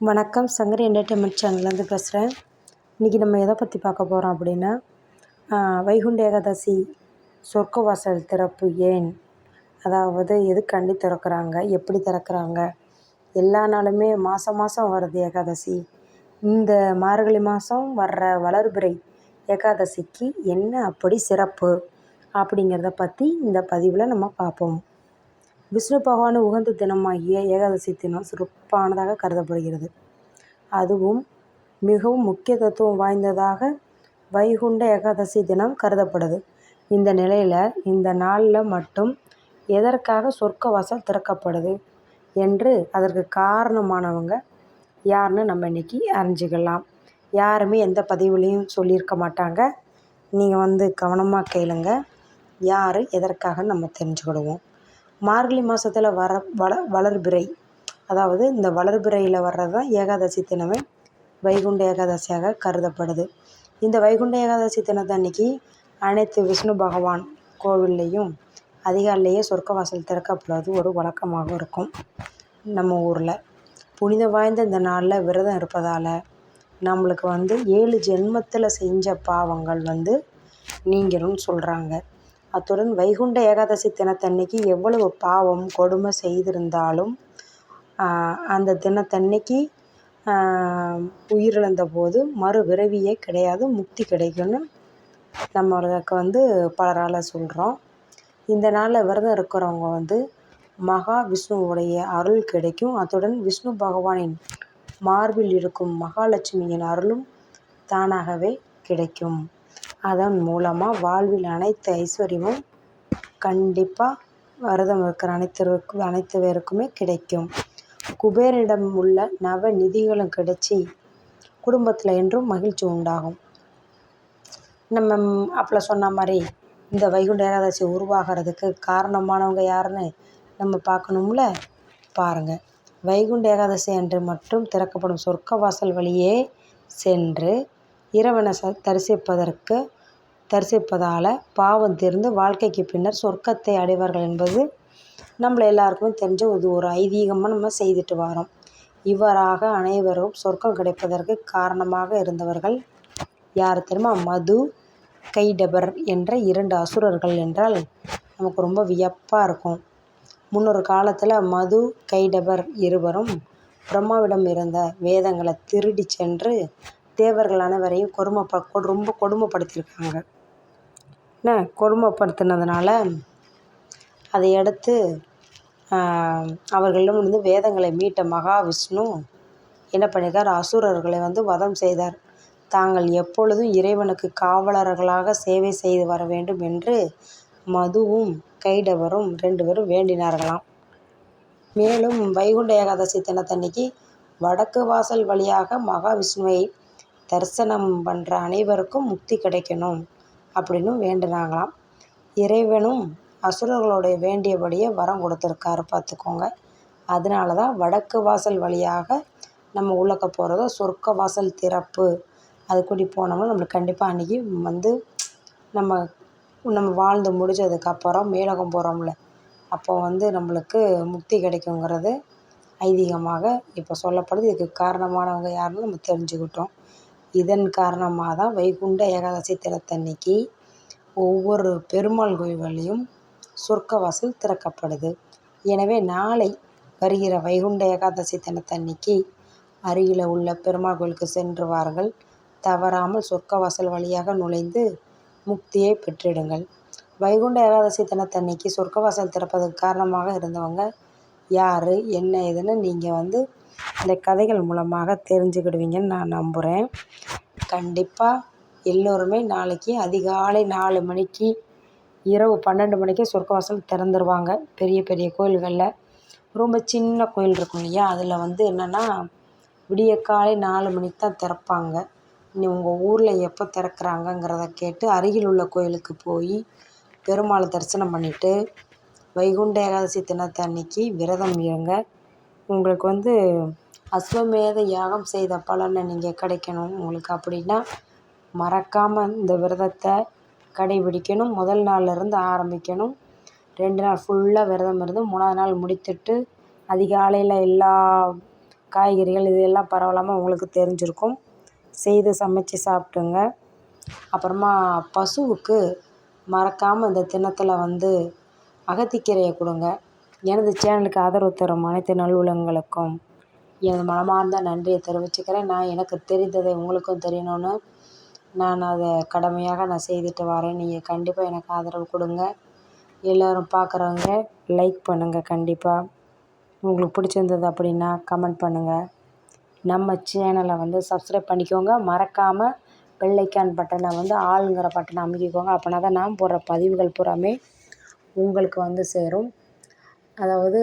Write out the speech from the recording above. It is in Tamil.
வணக்கம். சங்கரி என்டர்டெயின்மெண்ட் சேனல்லேருந்து பேசுகிறேன் இன்றைக்கி நம்ம எதை பற்றி பார்க்க போகிறோம் அப்படின்னா வைகுண்ட ஏகாதசி சொர்க்க வாசல் திறப்பு ஏன்? அதாவது எதுக்காண்டி திறக்கிறாங்க? எப்படி திறக்கிறாங்க? எல்லா நாளுமே மாதம் மாதம் வருது ஏகாதசி. இந்த மார்கழி மாதம் வர்ற வளர்பிறை ஏகாதசிக்கு என்ன அப்படி சிறப்பு அப்படிங்கிறத பற்றி இந்த பதிவில் நம்ம பார்ப்போம். விஷ்ணு பகவான் உகந்த தினமாகிய ஏகாதசி தினம் சிறப்பானதாக கருதப்படுகிறது. அதுவும் மிகவும் முக்கியத்துவம் வாய்ந்ததாக வைகுண்ட ஏகாதசி தினம் கருதப்படுது. இந்த நிலையில் இந்த நாளில் மட்டும் எதற்காக சொர்க்க வாசல் திறக்கப்படுது என்று அதற்கு காரணமானவங்க யாருன்னு நம்ம இன்றைக்கி அறிஞ்சிக்கலாம். யாருமே எந்த பதிவுலேயும் சொல்லியிருக்க மாட்டாங்க. நீங்கள் வந்து கவனமாக கேளுங்க. யார் எதற்காக நம்ம தெரிஞ்சுக்கிடுவோம். மார்கழி மாதத்துல வர வள வளர்பிறை. அதாவது இந்த வளர்பிறையில் வர்றது தான் ஏகாதசி தினமே வைகுண்ட ஏகாதசியாக கருதப்படுது. இந்த வைகுண்ட ஏகாதசி தினத்தன்னைக்கு அனைத்து விஷ்ணு பகவான் கோவில்லையும் அதிகாலையே சொர்க்க வாசல் திறக்கப்படுவது ஒரு வழக்கமாக இருக்கும் நம்ம ஊரில். புனித வாய்ந்த இந்த நாளில் விரதம் இருப்பதால் நம்மளுக்கு வந்து ஏழு ஜென்மத்தில் செஞ்ச பாவங்கள் வந்து நீங்கிரும்னு சொல்கிறாங்க அத்துடன் வைகுண்ட ஏகாதசி தினத்தன்னைக்கு எவ்வளவு பாவம் கொடுமை செய்திருந்தாலும் அந்த தினத்தன்னைக்கு உயிரிழந்த போது மறு பிறவியே கிடையாது முக்தி கிடைக்கும்னு நம்மளுக்கு வந்து பலரால் சொல்கிறோம் இந்த நாளில் விரதம் இருக்கிறவங்க வந்து மகா விஷ்ணுவுடைய அருள் கிடைக்கும். அத்துடன் விஷ்ணு பகவானின் மார்பில் இருக்கும் மகாலட்சுமியின் அருளும் தானாகவே கிடைக்கும். அதன் மூலமாக வாழ்வில் அனைத்து ஐஸ்வர்யமும் கண்டிப்பாக விரதம் இருக்கிற அனைத்து அனைத்து பேருக்குமே கிடைக்கும். குபேரனிடம் உள்ள நவ நிதிகளும் கிடைச்சி குடும்பத்தில் என்றும் மகிழ்ச்சி உண்டாகும். நம்ம அப்பல சொன்ன மாதிரி இந்த வைகுண்ட ஏகாதசி உருவாகிறதுக்கு காரணமானவங்க யாருன்னு நம்ம பார்க்கணும்ல? பாருங்கள் வைகுண்ட ஏகாதசி அன்று மட்டும் திறக்கப்படும் சொர்க்க வாசல் வழியே சென்று இறைவனை ச தரிசிப்பதற்கு தரிசிப்பதால் பாவம் தீர்ந்து வாழ்க்கைக்கு பின்னர் சொர்க்கத்தை அடைவார்கள் என்பது நம்மளை எல்லாருக்குமே தெரிஞ்ச இது ஒரு ஐதீகமாக நம்ம செய்துட்டு வரோம் இவ்வாறாக அனைவரும் சொர்க்கம் கிடைப்பதற்கு காரணமாக இருந்தவர்கள் யார் தெரியுமா? மது கைடபர் என்ற இரண்டு அசுரர்கள் என்றால் நமக்கு ரொம்ப வியப்பாக இருக்கும். முன்னொரு காலத்தில் மது கைடபர் இருவரும் பிரம்மாவிடம் இருந்த வேதங்களை திருடி சென்று தேவர்கள் அனைவரையும் கொடுமைப்ப ரொம்ப கொடுமைப்படுத்தியிருக்காங்க. என்ன? கொடுமைப்படுத்தினதுனால அதை அடுத்து அவர்களிடம் இருந்து வேதங்களை மீட்ட மகாவிஷ்ணு என்ன பண்ணியிருக்கார் அசுரர்களை வந்து வதம் செய்தார். தாங்கள் எப்பொழுதும் இறைவனுக்கு காவலர்களாக சேவை செய்து வர வேண்டும் என்று மதுவும் கைடவரும் ரெண்டு பேரும் வேண்டினார்களாம். மேலும் வைகுண்ட ஏகாதசி தினத்தன்னைக்கு வடக்கு வாசல் வழியாக மகாவிஷ்ணுவை தரிசனம் பண்ணுற அனைவருக்கும் முக்தி கிடைக்கணும் அப்படின்னு வேண்டுனாங்களாம். இறைவனும் அசுரர்களுடைய வேண்டியபடியே வரம் கொடுத்துருக்காரு பார்த்துக்கோங்க. அதனால தான் வடக்கு வாசல் வழியாக நம்ம உள்ளக்க போகிறத சொர்க்க வாசல் திறப்பு. அது கூடி போனோம்னா நம்மளுக்கு கண்டிப்பாக அன்றைக்கி வந்து நம்ம நம்ம வாழ்ந்து முடிஞ்சதுக்கப்புறம் மேலகம் போகிறோம்ல அப்போ வந்து நம்மளுக்கு முக்தி கிடைக்குங்கிறது ஐதீகமாக இப்போ சொல்லப்படுது. இதுக்கு காரணமானவங்க யாருன்னு நம்ம தெரிஞ்சுக்கிட்டோம். இதன் காரணமாக தான் வைகுண்ட ஏகாதசி தினத்தன்னைக்கு ஒவ்வொரு பெருமாள் கோயில்கள்லேயும் சொர்க்கவாசல் திறக்கப்படுது. எனவே நாளை வருகிற வைகுண்ட ஏகாதசி தினத்தன்னைக்கு அருகில் உள்ள பெருமாள் கோயிலுக்கு சென்று வாருங்கள் தவறாமல் சொர்க்கவாசல் வழியாக நுழைந்து முக்தியை பெற்றிடுங்கள். வைகுண்ட ஏகாதசி தினத்தன்னைக்கு சொர்க்கவாசல் திறப்பதற்கு காரணமாக இருந்தவங்க யார் என்ன ஏதுன்னு நீங்கள் வந்து இந்த கதைகள் மூலமாக தெரிஞ்சுக்கிடுவீங்கன்னு நான் நம்புகிறேன் கண்டிப்பாக எல்லோருமே நாளைக்கு அதிகாலை நாலு மணிக்கு இரவு பன்னெண்டு மணிக்கு சொர்க்கவாசல் திறந்துருவாங்க. பெரிய பெரிய கோயில்களில். ரொம்ப சின்ன கோயில் இருக்கும் இல்லையா? அதில் வந்து என்னென்னா விடியற்காலை நாலு மணிக்கு தான் திறப்பாங்க. இனி உங்கள் ஊரில் எப்போ திறக்கிறாங்கங்கிறத கேட்டு அருகில் உள்ள கோயிலுக்கு போய் பெருமாளை தரிசனம் பண்ணிவிட்டு வைகுண்ட ஏகாதசி தினத்தன்னைக்கு விரதம் இருங்க. உங்களுக்கு வந்து அஸ்வமேத யாகம் செய்த பலனை நீங்கள் கிடைக்கணும் உங்களுக்கு அப்படின்னா மறக்காமல் இந்த விரதத்தை கடைபிடிக்கணும். முதல் நாள்லேருந்து ஆரம்பிக்கணும். ரெண்டு நாள் ஃபுல்லாக விரதம் இருந்து மூணாவது நாள் முடித்துட்டு அதிகாலையில் எல்லா காய்கறிகள் இது எல்லாம் பரவலாமல் உங்களுக்கு தெரிஞ்சிருக்கும். செய்து சமைச்சு சாப்பிட்டுங்க அப்புறமா பசுவுக்கு மறக்காமல் இந்த தினத்தில் வந்து அகத்திக்கீரையை கொடுங்க. எனது சேனலுக்கு ஆதரவு தரும் அனைத்து நல்லுள்ளங்களுக்கும் எனது மனமார்ந்த நன்றியை தெரிவிச்சுக்கிறேன். நான் எனக்கு தெரிந்ததை உங்களுக்கும் தெரியணும்னு நான் அதை கடமையாக நான் செய்துட்டு வரேன். நீங்கள் கண்டிப்பாக எனக்கு ஆதரவு கொடுங்க. எல்லோரும் பார்க்குறவங்க லைக் பண்ணுங்கள் கண்டிப்பாக உங்களுக்கு பிடிச்சிருந்தது அப்படின்னா கமெண்ட் பண்ணுங்கள் நம்ம சேனலை வந்து சப்ஸ்கிரைப் பண்ணிக்கோங்க. மறக்காமல் பெல்லைக்கான் பட்டனை வந்து ஆளுங்கிற பட்டனை அமைக்கிக்கோங்க. அப்படின்னா தான் நான் போடுற பதிவுகள் பூராமே உங்களுக்கு வந்து சேரும். அதாவது